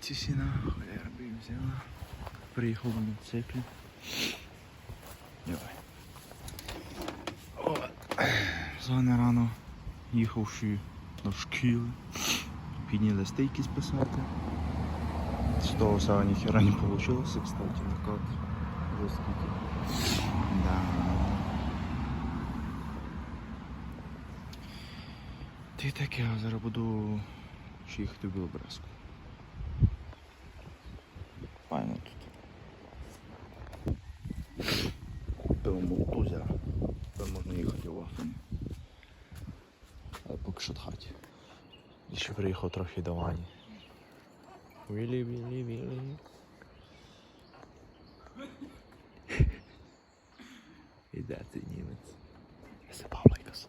ці всі нахуй, я взяла. Приїхав на мотоциклі. Давай. О, рано їхавши до шкіли. Підняли стейки списати. З того всього ніхера не вийшло, кстати, на кат. Вже скільки. Да. Ти таке, зараз буду ще їхати в Білобрезку. Файно тут. Пиво молотузя. Там можна їхати в Африні. Але поки що хаті. І ще приїхав трохи до Вані. Вілі, вілі, вілі. Іде цей німець. Забав лайкас.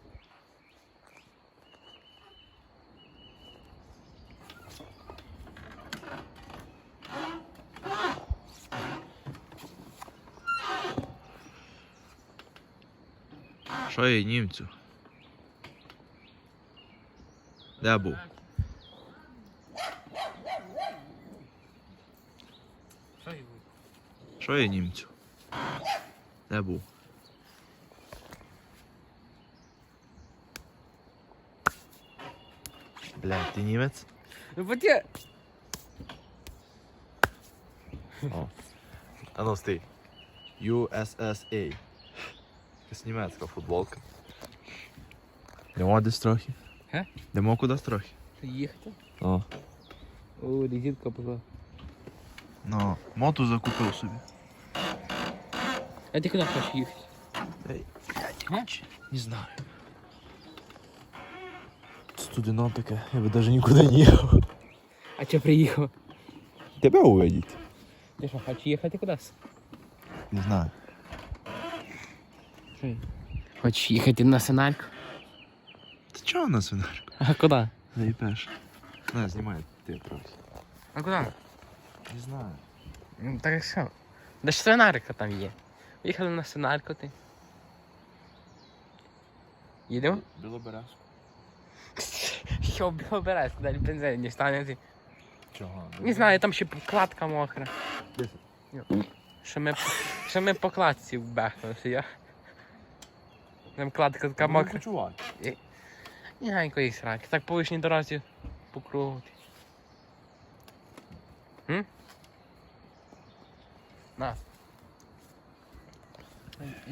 Що є німцю? Де був? Що є німцю? Де був? Блядь, ти німець? Ну вот я... О. А ну стій. USSA. Якась німецька футболка. Йдемо десь трохи. Ге? Йдемо кудись трохи. Їхати? О. О, резинка була. Ну, моту закупив собі. А ти куди хочеш їхати? Ей, Ге? Не знаю. Студено таке, я би навіть нікуди не їхав. А чого приїхав? Тебе увидіть. Ти що, хочеш їхати кудись? Не знаю. Хочеш їхати на сценарку? Ти чого на свинарку? А куди? Заїпеш. На, знімай ти трохи. А куди? Не знаю. Ну так що? Де ж сценарка там є? Їхали на сценарку ти. Їдемо? Білобережку. Що обирайся, куди бензин не стане ти. Чого? Не знаю, там ще кладка мокра. Що ми, що ми по кладці вбехнулися, я. Там кладка така мокра. Почувай. Ніганько їх сраки. Так по вишній дорозі по кругу. М? На.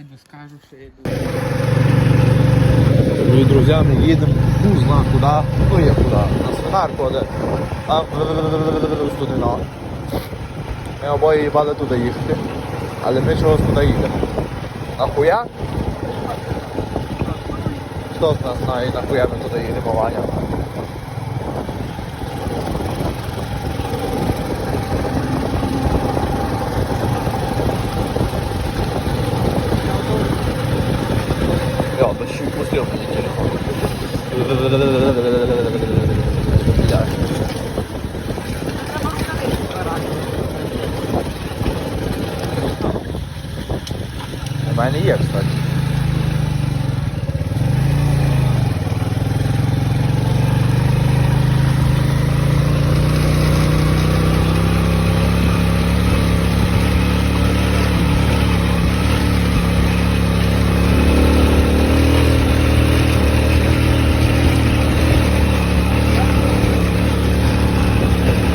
Іду скажу, що іду. Ми їдемо, ну зна куди, ну є куди, на свинарку, де там студена. Ми обоє їбали туди їхати, але ми чогось туди їдемо. Нахуя? Хто з нас знає, нахуя ми туди їдемо, Ваня? Я, да ще й пустив мені телефон. Блядь. У мене є, кстати.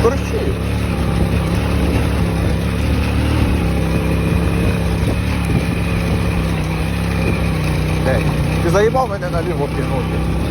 Короче. Ей, заїбав мене наліво кинути.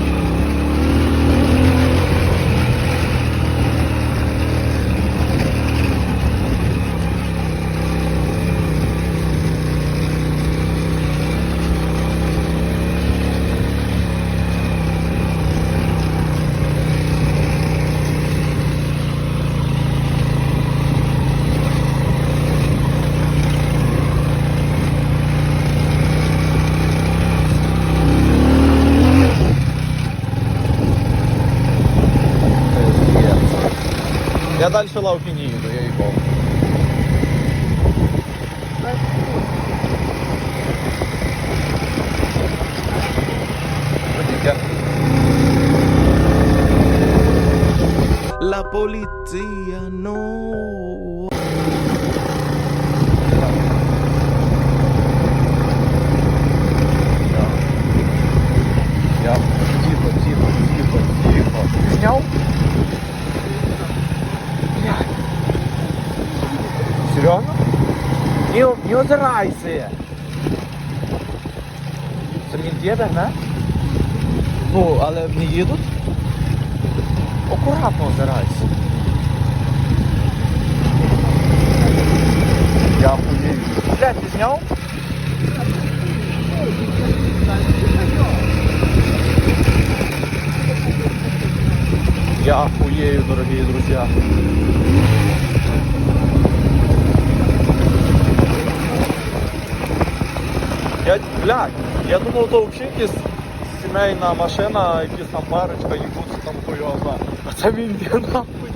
Я далі лавки не їду, я їбав. la polizia, no. Я. Тихо, тихо, тихо, тихо. Зняв? Не, не озирайся. Це мені діда, не? Ну, але не їдуть? Акуратно озирайся. Я хуєю. Блядь, ти зняв? Я хуею, дорогие друзья. Блядь, я думав, то взагалі якась сімейна машина, якась там парочка, їбуться там хуйоза. А це він є нахуй.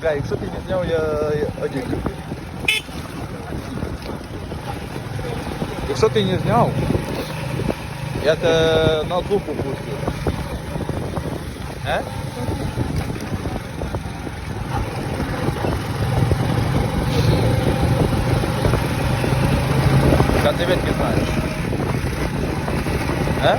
Бля, якщо ти не зняв, я, один. Якщо ти не зняв, я тебе на зуб пустю. Е? Ти відки знаєш. Е?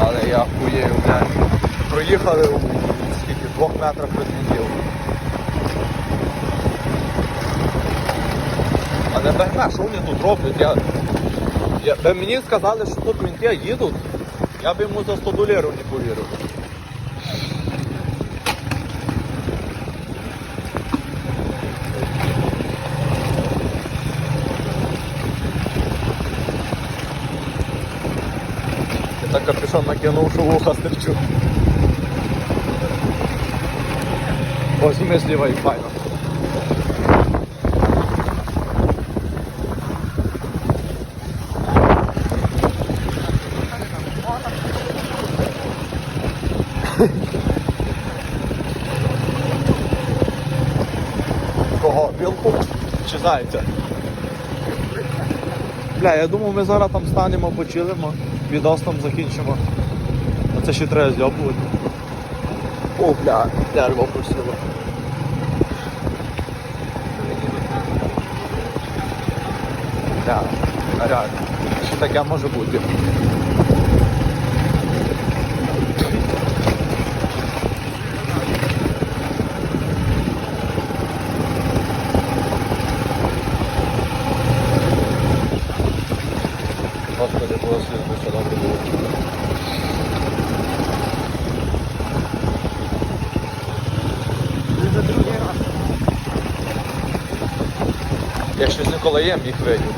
Але я хуєю, блядь. Проїхали у скільки, двох метрах неділ. А не пойме, що вони тут роблять? Я, я, мені сказали, що тут мінти їдуть, я б йому за 100 доларів не повірив. Я так капюшон накинув, що вуха стерчу. Ось ми зліва і файно. Кого? Білку чи зайця? Бля, я думав, ми зараз там станемо, почилимо, відос закінчимо. А це ще треба зльопувати. О, бля, дерево просило. Бля, реально. Що таке може бути? Я щось ніколи їм їх видів.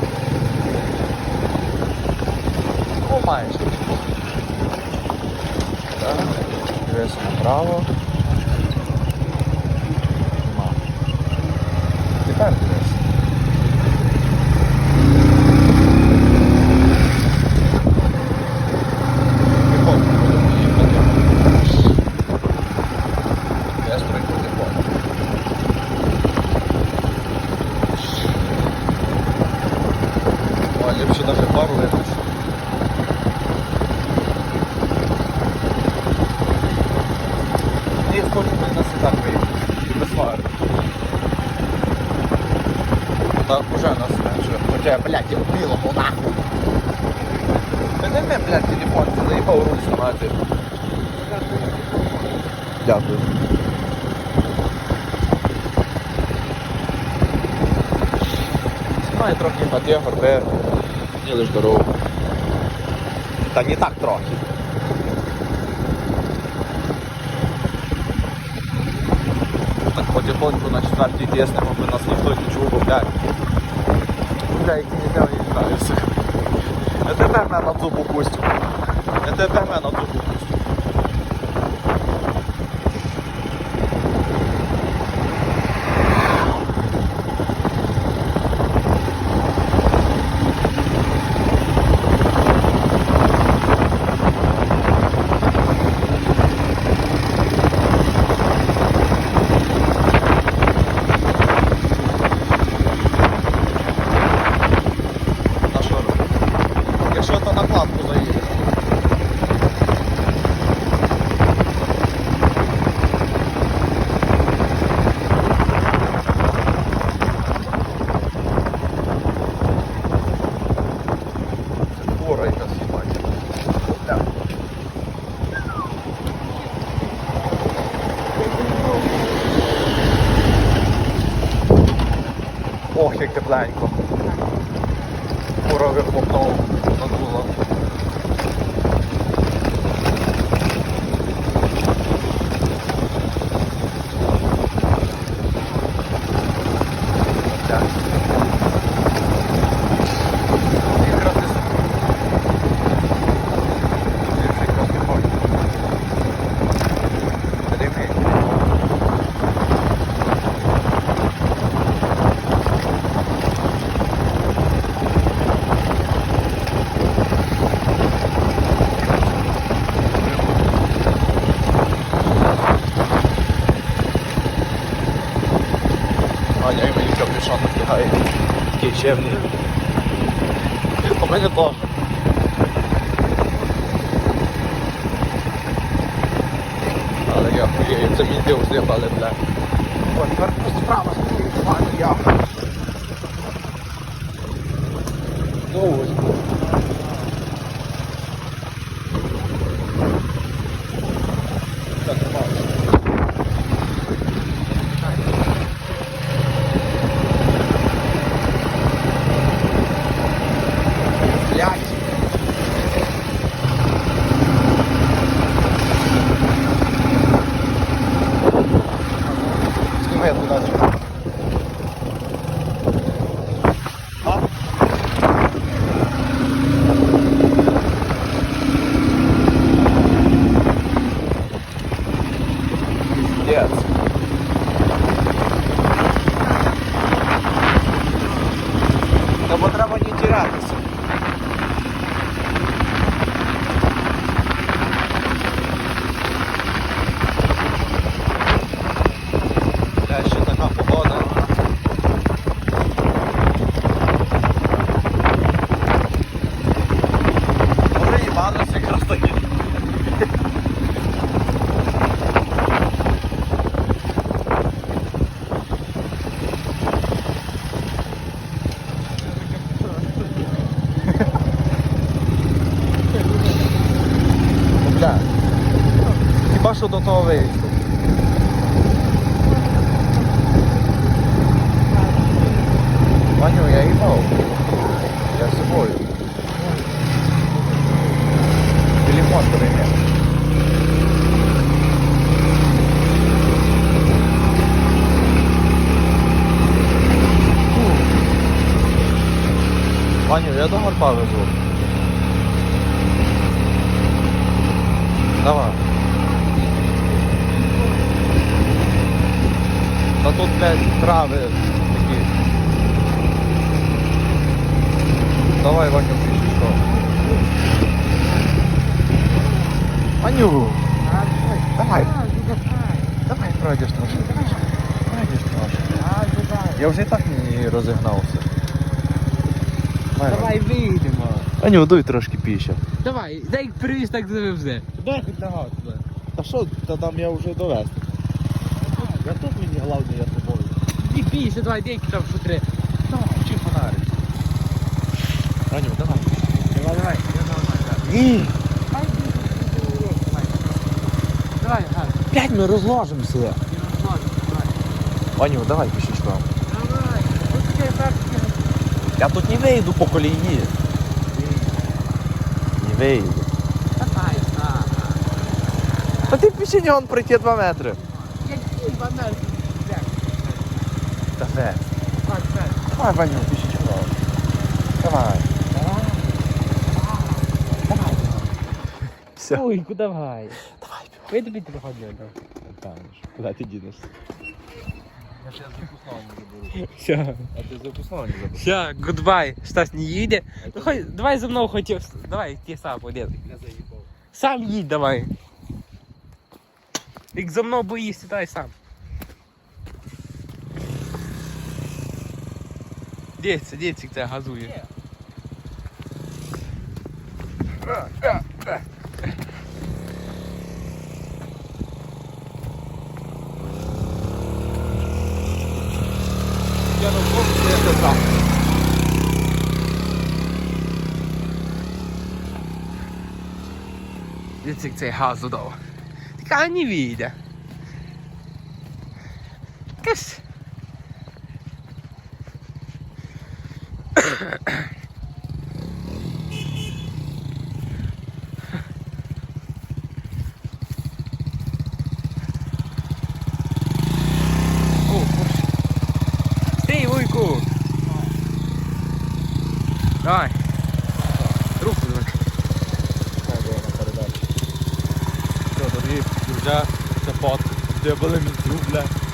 Ну, майже. Так, дивись направо. нас менше. Хоча, блядь, я вбило, нахуй. Та не ми, блядь, телефон, ти заїбав руль знімати. Дякую. Знаю трохи на ті горби, не лиш дорогу. Та не так трохи. Так потихоньку на четвертій тіснемо, би нас ніхто не чув, бо блядь. Бля, які знаю, не знаюся. Я тепер мене зубу пустю. Я тепер мене зубу пустю. А що робити? Я що то накладку заїде. Хвора якась їбать. Бля. Ох, як Скоро вихлопнув надуло. Так. Якраз і супер. Якраз і можна. Рівний. Аня і мені капюшон надягає. Такий. У мене теж. Але я хуєю, це мені завжди з'їбали, бля. Ой, тепер справа стоїть, пані я. Ну ось. маню я имел. Я с собой. Телефон, например. Маню, я дома повезу. Давай. А тут, блядь, травы Давай, Ваню, пішов. Ваню! Давай. Давай пройдеш трошки. Пройдеш трошки. Я вже і так не розігнався. Давай, Давай вийдемо. Ваню, дуй трошки піще. Давай, дай як привіз, так завезе. Дай хоч лягати туди. А що, та там я вже довести. Я тут мені головне, я з тобою. І більше, давай, дай там що Ваню, давай. Давай, давай. Ні. Давай, гай. П'ять ми розложимося. Давай. Ваню, давай пішечком. Давай. Таке. Я тут не вийду по колії. Не вийду. Давай. Та ти пішені он пройти 2 метри. Які. Та все. Давай, Ваню, пішечком. Давай. Давай. Все. Ой, куди давай. Давай. Я тобі телефон не дам. Куди ти дінешся? Я ще запасного не заберу. Все. А ти запасного не заберу. Все, гудбай. Стас не їде. Ну, хоч, давай за мною хотів. Давай, ти сам один. Я заїбав. Сам їдь давай. Як за мною боїшся, давай сам. Дивіться, дивіться, як це газує. Я на вулиці, я не там. Dite que você raso do. Cara, nem vida. table ધૂપ લાગે